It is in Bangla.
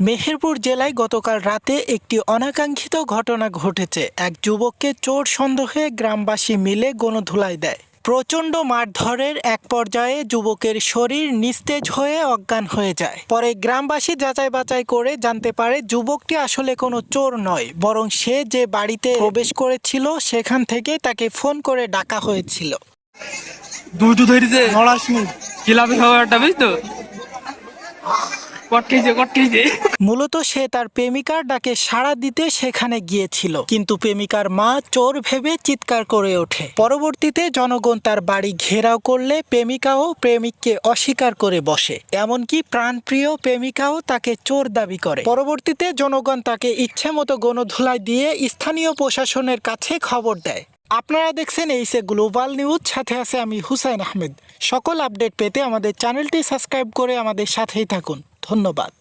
মেহেরপুর জেলায় গতকাল রাতে একটি অনাকাঙ্ক্ষিত ঘটনা ঘটেছে। এক যুবককে চোর সন্দেহে গ্রামবাসী মিলে গণধুলাই দেয়। প্রচণ্ড মারধরের এক পর্যায়ে যুবকের শরীর নিস্তেজ হয়ে অজ্ঞান হয়ে যায়। পরে গ্রামবাসী যাচাই বাছাই করে জানতে পারে যুবকটি আসলে কোনো চোর নয়, বরং সে যে বাড়িতে প্রবেশ করেছিল সেখান থেকে তাকে ফোন করে ডাকা হয়েছিল। দুটো ধরেছে কিলাপি খাবারটা বুঝতো? মূলত সে তার প্রেমিকার ডাকে সাড়া দিতে সেখানে গিয়েছিল। কিন্তু প্রেমিকার মা চোর ভেবে চিৎকার করে ওঠে। পরবর্তীতে জনগণ তার বাড়ি ঘেরাও করলে প্রেমিকাও প্রেমিককে অস্বীকার করে বসে। এমনকি প্রাণপ্রিয় প্রেমিকাও তাকে চোর দাবি করে। পরবর্তীতে জনগণ তাকে ইচ্ছে মতো গণধুলাই দিয়ে স্থানীয় প্রশাসনের কাছে খবর দেয়। আপনারা দেখছেন এই সে গ্লোবাল নিউজ সাথে আছে আমি হুসাইন আহমেদ। সকল আপডেট পেতে আমাদের চ্যানেলটি সাবস্ক্রাইব করে আমাদের সাথেই থাকুন। ধন্যবাদ।